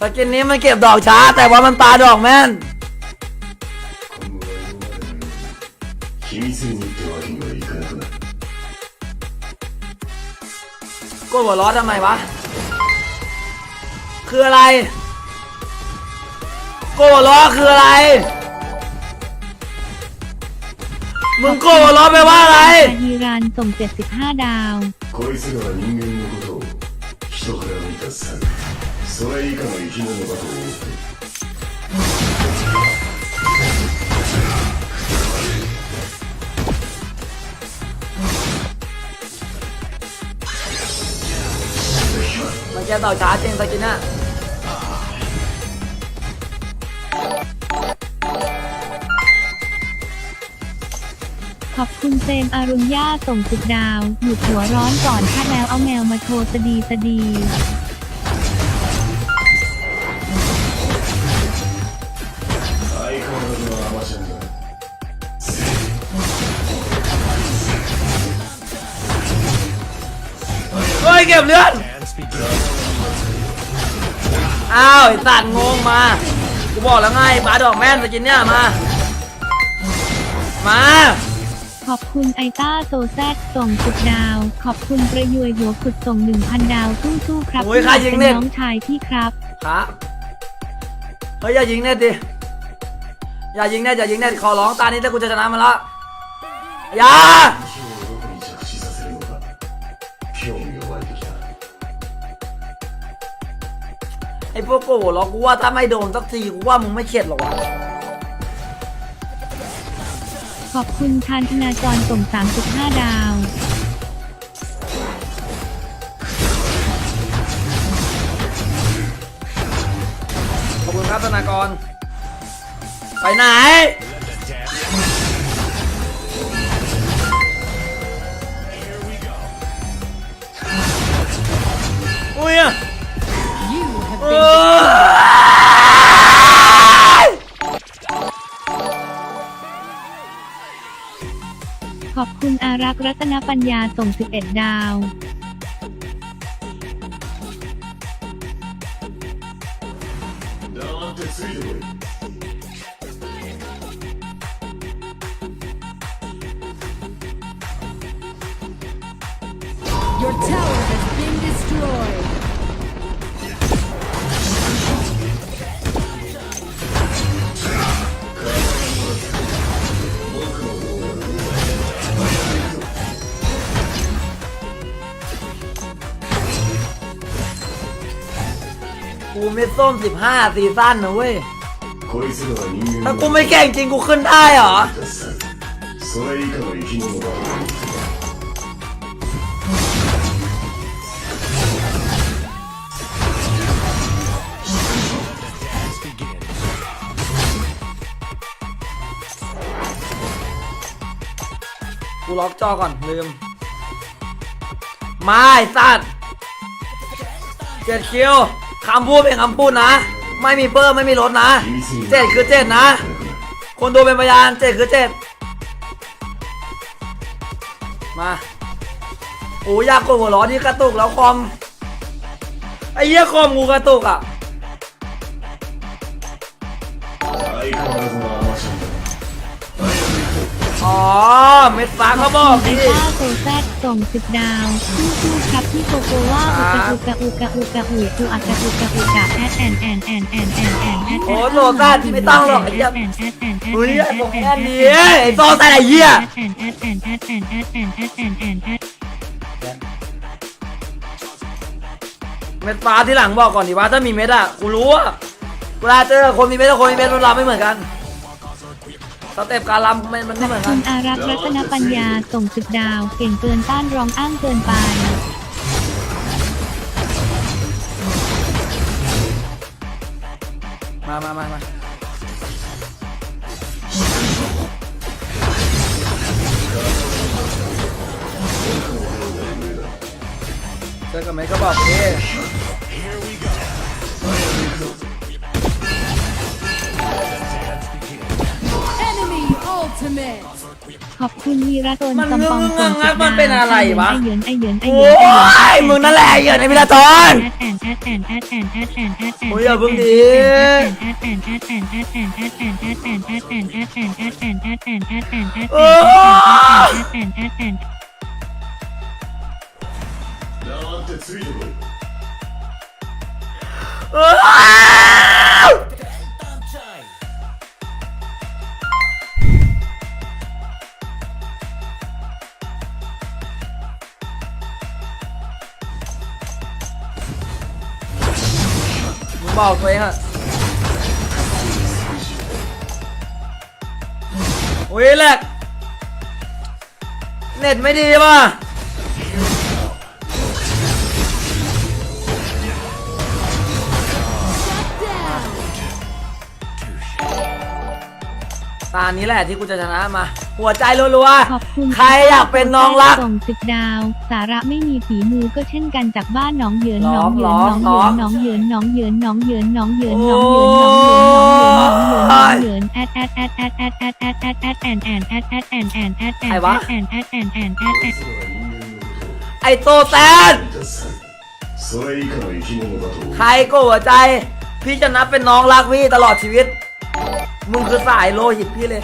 สกินนี้มันเก็บดอกช้า แต่ว่ามันปาดอกแม่น 今後は今までのように秘密にってわけにはいかなくなる กดหัวล้อทำไมวะ คืออะไรกดหัวล้อคืออะไร มึงกดหัวล้อไปลว่าอะไร อาฮีรันส่ง 75 ดาว こいつらは人間のことを人から見た猿 それ以下の生き物だと思っている มันแกต่อช้าจริงสกินน่ะ ขอบคุณเซมอารุณย่าส่ง 10 ดาว หยุดหัวร้อนก่อนถ้าแล้วเอาแมวมาโชว์สดีสดี บเลือดอ้าวไอ้สัตว์งงมากูบอกแล้วไงปาดอกแม่นสกินเนี่ยมา มาขอบคุณไอต้าโซแซดส่ง10ดาว ขอบคุณประยวยหัวขุดส่ง1,000ดาวสู้ๆครับโอ้ยใครยิงเป็นเนี่ยน้องชายพี่ครับครับเฮ้ยอย่ายิงเน็ตดิอย่ายิงเน็ตอย่ายิงเน็ตขอร้องตานี้ถ้ากูจะชนะมันละอย่า ไอ้พวกโกหัวล้อกูว่าถ้าไม่โดนสักทีกูว่ามึงไม่เข็ดหรอกวะขอบคุณทานธนาจรส่ง 35 ดาว ขอบคุณครับธนากร ไปไหน นปัญญาส่ง 11 ดาว กูไม่ส้มสิบห้าซีซั่นนะเว้ย こいつらは人間 ถ้า の กูไม่เก่งจริงกูขึ้นได้เหรอ 猿それ以下の生き物だと思っている กูล็อกจอก่อนลืม มาไอ้สัตว์เจ็ดคิว คำพูดเป็นคำพูดนะ ไม่มีเปิ้มไม่มีรถนะเจ็ดคือเจ็ดนะ คนดูเป็นพยานเจ็ดคือเจ็ดมาโอ้ยากกดหัวร้อนที่กระตุกแล้วคอมไอ้เหี้ยคอมกูกระตุกอะ อ๋อ เม็ดฟ้าเขาบอกดิต้าโซแซดส่ง10ดาวสู้ๆครับพี่โกโกว่าอุกะอุกะอุกะอุกะอุอุอักะอุกะอุกะแอดแอนแอนแอนแอนแอนแอนแอดโอ้โซซัดไม่ต้องหรอกไอ้เหี้ย แอนแอดแอนแอดเฮ้ยไอ้ผมแอนดีไอ้โซซัดไอ้เหี้ย แอนแอดแอนแอดแอนแอดแอนแอดแอนแอนแอดเม็ดฟ้าที่หลังบอกก่อนดิว่าถ้ามีเม็ดอะกูรู้ว่าเวลาเจอคนมีเม็ดกับคนมีเม็ดมันรำไม่เหมือนกัน สเต็ปการรำมันมันไม่เหมือนกัคุนณอารักษ์รัตนปัญญาส่ง10ดาว เก่งเกินต้านร้องอ้างเกินไป มามามามาเจอกับเม็ดก็บอกดิ ขอบคุณวีระตนจำปองส่งกมันเป็นอะไรวะไอเหยินไอเหยินไอเหยินโอ้ยมึงนั่นแหละไอเหยินไอวีระตนแอนแอนแอนแอนแอนแอนแอนแอนแอนโอ้ยอย่าเพิ่งดีโอ้โอ้ ปอกตัวเองฮะโอ้ยแหลกเน็ตไม่ดีป่ะตานี้แหละที่กูจะชนะมา หัวใจรัวขอบคุณใครอยากเป็นน้องรัก ส่งสิบดาว สาระไม่มีฝีมือก็เช่นกันจากบ้านน้องเหยินหนองเหยินหนองเหยินหนองเหยินหนองเหยินหนองเหยินหนองเหยินหนองเหยินหนองเหยินหนองเหยินหนองเหยินแอดแอดแอดแอดแอดแอดแอดแอดแอดแอนนแอดแอดแอนแอนแอดแอนดแอนแอดแอนแอนแออนไอโตแซนใครก็หัวใจ พี่จะนับเป็นน้องรักพี่ตลอดชีวิต มึงคือสายโลหิตพี่เลย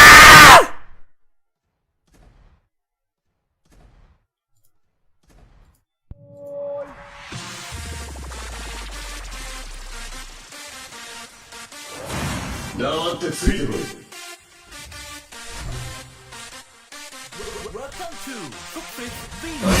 黙ってついてこい。Welcome to Cookface Bean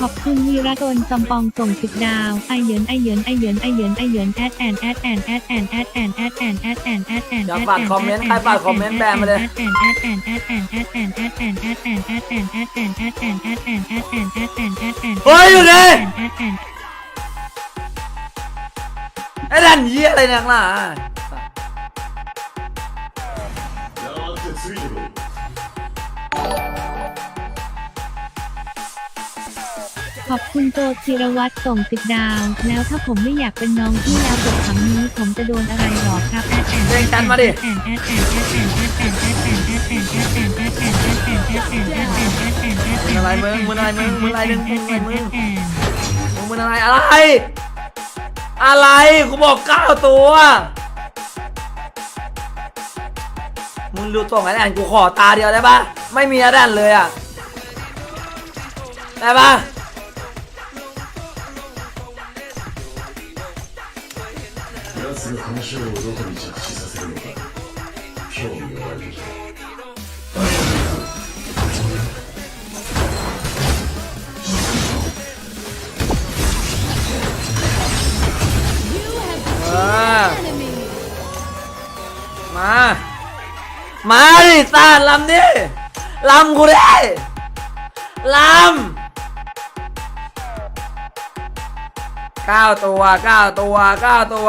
ขอบคุณวีระดนจำปองส่งสิบดาว ไอเหยินไอเหยินไอเหยินไอเยินไอเหยินแอดแอนแอดแอนแอดแอนแอดแอนแอดแอนแอดแอนแอดแอนอย่าฝากคอมเมนต์ใครฝากคอมเมนต์แบนมาเลยแอดแอนแอดแอนแอดแอนแอดแอนแอดแอนแอดแอนแอดแอนแอดแอนแอดแอนแอดแอนแอดแอนแอดแอนแอดแอนเฮ้ยอยู่ดิแอดแอนไอ้ดันเยี่ยอะไรนักหน ขอบคุณโจจิรวัตรส่งสิบดาว แล้วถ้าผมไม่อยากเป็นน้องพี่แล้วบทคำนี้ผมจะโดนอะไรหรอครับแอดแอนเพลงจันมาดิแอดแอนแอดแอนแอดแอนแอดแอนแอดแอนแอดแอนแอดแอนแอดแอนแอดแอนแอดแอนแอดแอนแอดแอนแอดแอนแอดแอนแอดแอนมึงอะไรมึงมึงอะไรมึงมึงอะไรมึงมึงอะไรมึงแอดมึงเป็นอะไรอะไร อะไรกูบอกเก้าตัวมึงดูตรงไอ้แอนกูขอตาเดียวได้ปะไม่มีอะไรนเลยอะได้ปะ する話をどこに着地させるのか興味が湧いมา มาดิตาลำดิลำกูดิลำเก้าตัวเก้าตัวเก้าตัว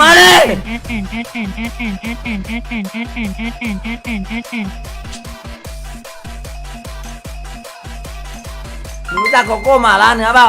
มาเลยรู้จักโกโก้หมาล่าเนื้อเปล่า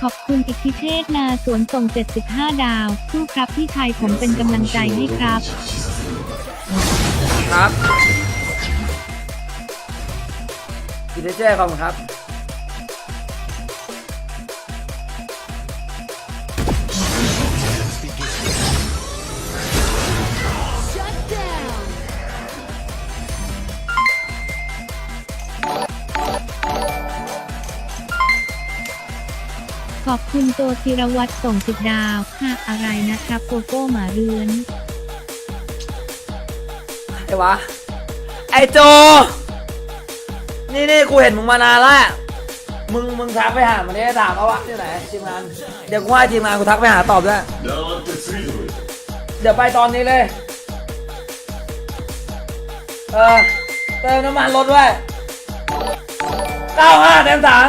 ขอบคุณอิทธิเทศนาสวนส่ง 75 ดาวสู้ครับพี่ชายผมเป็นกำลังใจให้ครับ ครับกินได้แจ้ขอบคุณครับ ขอบคุณโตธิรวัตรส่งสุดดาวค่ะอะไรนะครับโกโก้หมาเรือนไอ้วะ ไอ้โจ นี่นี่กูเห็นมึงมานานแล้ว มึงมึงทักไปหามันได้ถามว่าวะที่ไหนทีมงาน เดี๋ยวกูให้ทีมงานกูทักไปหาตอบด้วยเดี๋ยวไปตอนนี้เลย เออเติมน้ำมันรถด้วยเก้าห้าเต็มถัง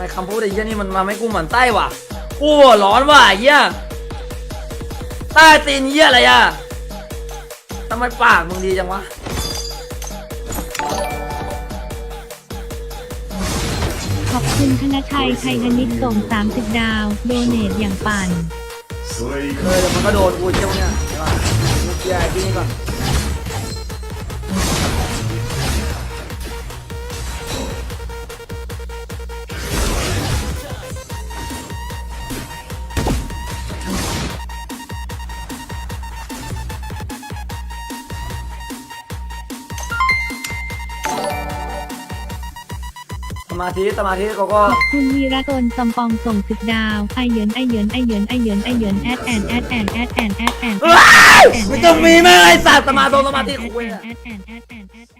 ไมคำพูดไอ้เหี้ยนี่มันมาไม่กูเหมือนใต้วะโอ้ร้อนว่ะไอ้เหี้ยใต้ตีนเหี้ยอะไรอะทำไมปากมึงดีจังวะขอบคุณธนชัยชัยนิตส่ง 30 ดาว โดเนทอย่างปั่น เคยแต่มันก็โดนกูเจ้าเนี่ยเย้ไอ้ที่นี่ก่อน มาธิสมาธิก็ก็ ขอบคุณวีระกลจำปองส่ง10ดาวไอเหยินไอเหยินไอเหยินไอเหยินไอเหยินแอดแอนแอดแอนแอดแอนแอดแอนไม่ต้องมีแม่งไอ้สัตว์สมาธิสมาธิคุยแออะดแอนแอดแอนแอดแอน